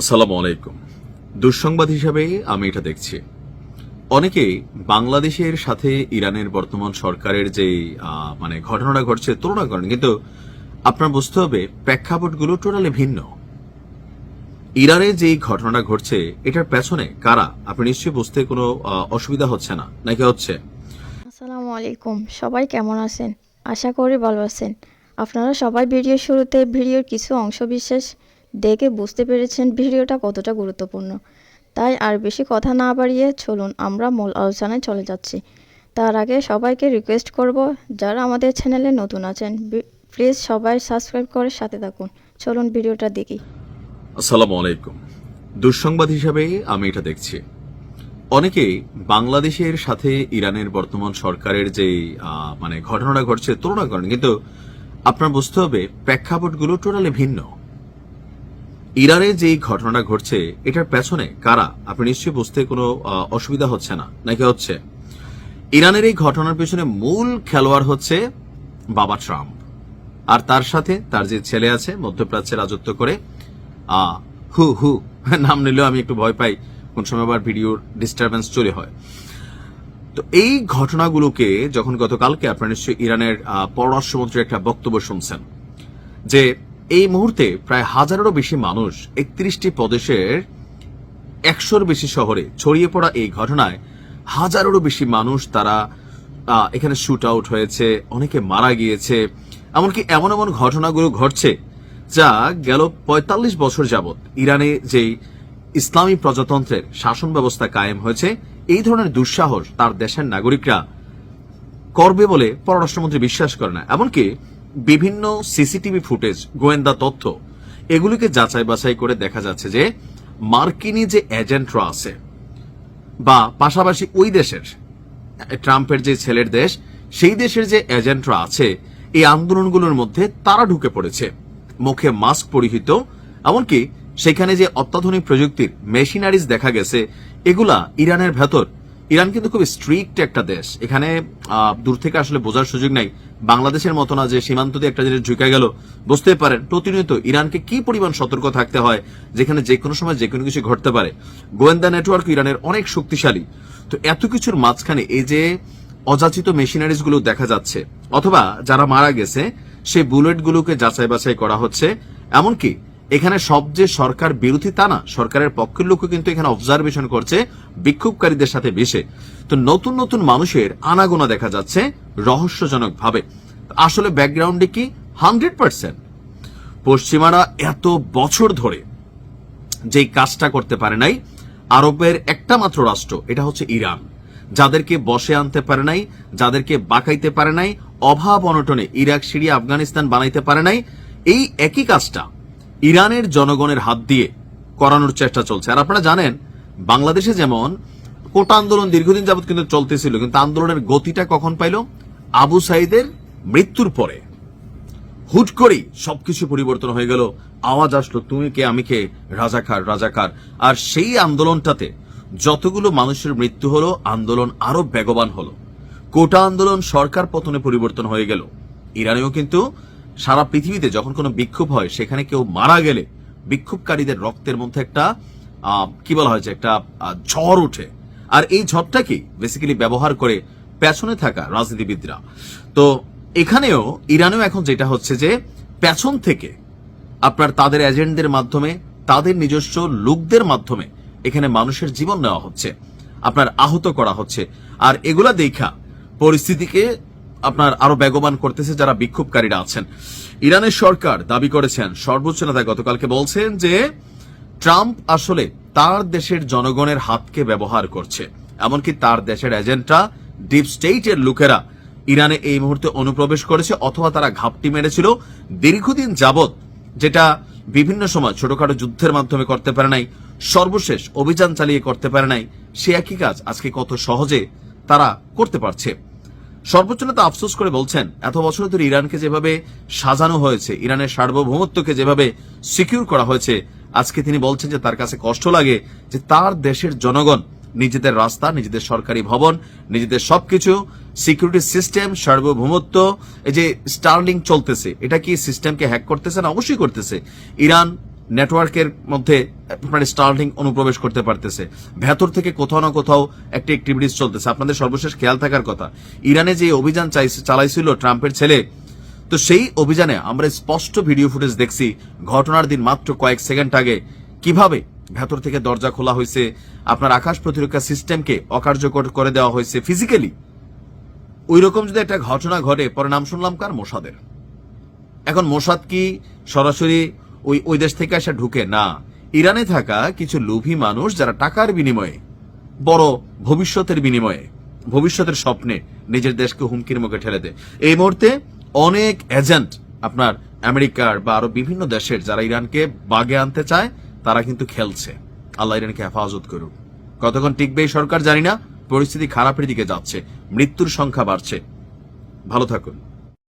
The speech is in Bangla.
আসসালামু আলাইকুম। দুঃসংবাদ হিসাবে আমি এটা দেখছি। অনেকে বাংলাদেশের সাথে ইরানের বর্তমান সরকারের যে মানে ঘটনাটা ঘটছে তুলনা করেন, কিন্তু আপনার বুঝতে হবে প্রেক্ষাপটগুলো টোটালি ভিন্ন। ইরানে যে ঘটনাটা ঘটছে, এটার পেছনে কারা? আপনি নিশ্চয়ই বুঝতে কোনো অসুবিধা হচ্ছে না, নাকি হচ্ছে? আসসালামু আলাইকুম, সবাই কেমন আছেন? আশা করি ভালো আছেন। আপনারা সবাই ভিডিও শুরুতে ভিডিওর কিছু অংশ বিশেষ দেখে বুঝতে পেরেছেন ভিডিওটা কতটা গুরুত্বপূর্ণ। তাই আর বেশি কথা না বাড়িয়ে চলুন আমরা মূল আলোচনায় চলে যাচ্ছি। তার আগে সবাইকে রিকোয়েস্ট করব, যারা আমাদের চ্যানেলে নতুন আছেন প্লিজ সবাই সাবস্ক্রাইব করে সাথে থাকুন। চলুন ভিডিওটা দেখি। আসসালামু আলাইকুম। দুঃসংবাদ হিসাবে আমি এটা দেখছি। অনেকে বাংলাদেশের সাথে ইরানের বর্তমান সরকারের যে মানে ঘটনাটা ঘটছে তুলনা করেন, কিন্তু আপনার বুঝতে হবে প্রেক্ষাপটগুলো টোটালি ভিন্ন। ইরানে যে ঘটনাটা ঘটছে এটার পেছনে কারা? আপনি নিশ্চয়ই বুঝতে কোনো অসুবিধা হচ্ছে না। নাকি হচ্ছে? ইরানের এই ঘটনার পেছনে মূল খেলোয়াড় হচ্ছে বাবা ট্রাম্প। আর তার সাথে তার যে ছেলে আছে মধ্যপ্রাচ্যে রাজত্ব করে হু হু নাম নিলেও আমি একটু ভয় পাই কোন সময় আবার ভিডিওর ডিস্টারবেন্স চলে হয়। তো এই ঘটনাগুলোকে যখন গতকালকে আপনারা নিশ্চয়ই ইরানের আহ, পররাষ্ট্রমন্ত্রীর একটা বক্তব্য শুনছেন যে এই মুহূর্তে প্রায় হাজারেরও বেশি মানুষ একত্রিশটি প্রদেশের একশোর বেশি শহরে ছড়িয়ে পড়া এই ঘটনায় হাজারেরও বেশি মানুষ তারা এখানে শুট আউট হয়েছে, অনেকে মারা গিয়েছে। এমনকি এমন এমন ঘটনাগুলো ঘটছে যা গেল ৪৫ বছর যাবৎ ইরানে যেই ইসলামী প্রজাতন্ত্রের শাসন ব্যবস্থা কায়েম হয়েছে, এই ধরনের দুঃসাহস তার দেশের নাগরিকরা করবে বলে পররাষ্ট্রমন্ত্রী বিশ্বাস করে না। এমনকি বিভিন্ন সিসিটিভি ফুটেজ, গোয়েন্দা তথ্য, এগুলিকে যাচাই বাছাই করে দেখা যাচ্ছে যে মার্কিনি যে এজেন্টরা আছে, বা পাশাপাশি ওই দেশের, ট্রাম্পের যে ছেলের দেশ, সেই দেশের যে এজেন্টরা আছে, এই আন্দোলনগুলোর মধ্যে তারা ঢুকে পড়েছে। মুখে মাস্ক পরিহিত, এমনকি সেখানে যে অত্যাধুনিক প্রযুক্তির মেশিনারিজ দেখা গেছে, এগুলা ইরানের ভেতর ইরান কিন্তু খুব স্ট্রিক্ট একটা দেশ। এখানে দূর থেকে আসলে বোঝার সুযোগ নাই। বাংলাদেশের মতো না যে সীমান্ত দিয়ে একটা জিনিস ঝুঁকে গেল। বুঝতে পারেন, প্রতিনিয়ত ইরানকে কি পরিমাণ সতর্ক থাকতে হয়, যেখানে যে কোনো সময় যে কোনো কিছু ঘটতে পারে। গোয়েন্দা নেটওয়ার্ক ইরানের অনেক শক্তিশালী। তো এত কিছুর মাঝখানে এই যে অযাচিত মেশিনারিজগুলো দেখা যাচ্ছে, অথবা যারা মারা গেছে, সেই বুলেট গুলোকে যাচাই বাছাই করা হচ্ছে। এমনকি এখানে সব যে সরকার বিরোধী তা না, সরকারের পক্ষের লোকও কিন্তু এখানে অবজারভেশন করছে, বিক্ষোভকারীদের সাথে মিশে। তো নতুন নতুন মানুষের আনাগোনা দেখা যাচ্ছে রহস্যজনক ভাবে আসলে ব্যাকগ্রাউন্ডে কি? হান্ড্রেড পার্সেন্ট পশ্চিমারা এত বছর ধরে যেই কাজটা করতে পারে নাই, আরবের একটা মাত্র রাষ্ট্র, এটা হচ্ছে ইরান। যাদেরকে বসে আনতে পারে নাই, যাদেরকে বাঁকাইতে পারে নাই, অভাব অনটনে ইরাক, সিরিয়া, আফগানিস্তান বানাইতে পারে নাই, এই একই কাজটা ইরানের জনগণের হাত দিয়ে করানোর চেষ্টা চলছে। আর আপনারা জানেন, বাংলাদেশে যেমন কোটা আন্দোলন দীর্ঘদিন যাবত কিন্তু চলতেছিল, কিন্তু আন্দোলনের গতিটা কখন পাইল? আবু সাইদের মৃত্যুর পরে। হুট করেই সবকিছু পরিবর্তন হয়ে গেল। আওয়াজ আসলো, তুমি কে? আমি কে? রাজাকার রাজাকার। আর সেই আন্দোলনটাতে যতগুলো মানুষের মৃত্যু হলো, আন্দোলন আরও বেগবান হলো। কোটা আন্দোলন সরকার পতনে পরিবর্তন হয়ে গেল। ইরানেও কিন্তু সারা পৃথিবীতে যখন কোনো বিক্ষোভ হয়, সেখানে কেউ মারা গেলে বিক্ষোভকারীদের রক্তের মধ্যে একটা কি বলা হয়েছে একটা ঝড় ওঠে। আর এই ঝড়টাকে বেসিক্যালি ব্যবহার করে পেছনে থাকা রাজনীতিবিদরা। তো এখানেও ইরানেও এখন যেটা হচ্ছে যে, পেছন থেকে আপনার তাদের এজেন্টদের মাধ্যমে, তাদের নিজস্ব লোকদের মাধ্যমে এখানে মানুষের জীবন নেওয়া হচ্ছে। আপনার আহত করা হচ্ছে। আর এগুলা দেখা পরিস্থিতিকে আপনার আরও বেগবান করতেছে যারা বিক্ষোভকারীরা আছেন। ইরানের সরকার দাবি করেছেন, সর্বোচ্চ নেতা গতকালকে বলছেন যে, ট্রাম্প আসলে তার দেশের জনগণের হাতকে ব্যবহার করছে। এমনকি তার দেশের এজেন্টরা, ডিপ স্টেটের লোকেরা ইরানে এই মুহূর্তে অনুপ্রবেশ করেছে অথবা তারা ঘাপটি মেরেছিল দীর্ঘদিন যাবৎ, যেটা বিভিন্ন সময় ছোটখাটো যুদ্ধের মাধ্যমে করতে পারে নাই, সর্বশেষ অভিযান চালিয়ে করতে পারে নাই। সে একই কাজ আজকে কত সহজে তারা করতে পারছে। সর্বোচ্চ নেতা আফসোস করে বলছেন, এত বছর ধরে ইরানকে যেভাবে সাজানো হয়েছে, ইরানের সার্বভৌমত্বকে যেভাবে সিকিউর করা হয়েছে, আজকে তিনি বলছেন যে তার কাছে কষ্ট লাগে যে তার দেশের জনগণ, নিজেদের রাস্তা, নিজেদের সরকারি ভবন, নিজেদের সবকিছু সিকিউরিটি সিস্টেম সার্বভৌমত্ব, এই যে স্টার্লিং চলতেছে, এটা কি সিস্টেমকে হ্যাক করতেছে না অবশ্যই করতেছে? ইরান নেটওয়ার্কের মধ্যে আপনার স্টার্লিং অনুপ্রবেশ করতে পারতেছে। ভেতর থেকে কোথাও না কোথাও একটি অ্যাক্টিভিটিস চলতেছে। আপনাদের সর্বশেষ খেয়াল থাকার কথা, ইরানে যে অভিযান চালাইছিল ট্রাম্পের ছেলে, তো সেই অভিযানে আমরা স্পষ্ট ভিডিও ফুটেজ দেখছি ঘটনার দিন মাত্র কয়েক সেকেন্ড আগে। কীভাবে? ভেতর থেকে দরজা খোলা হয়েছে। আপনার আকাশ প্রতিরক্ষা সিস্টেমকে অকার্যকর করে দেওয়া হয়েছে ফিজিক্যালি ওই রকম যদি একটা ঘটনা ঘটে, পরে নাম শুনলাম কার? মোসাদের। এখন মোসাদ কি? সরাসরি ওই ওই দেশ থেকে এসে ঢুকে। না, ইরানে থাকা কিছু লোভী মানুষ যারা টাকার বিনিময়ে, বড় ভবিষ্যতের বিনিময়ে, ভবিষ্যতের স্বপ্নে নিজের দেশকে হুমকির মুখে ঠেলে দেয়। এই মুহূর্তে অনেক এজেন্ট আপনার আমেরিকার বা আরও বিভিন্ন দেশের যারা ইরানকে বাগে আনতে চায়, তারা কিন্তু খেলছে। আল্লাহ ইরানকে হেফাজত করুক। কতক্ষণ টিকবে এই সরকার জানি না, পরিস্থিতি খারাপের দিকে যাচ্ছে, মৃত্যুর সংখ্যা বাড়ছে। ভালো থাকুন।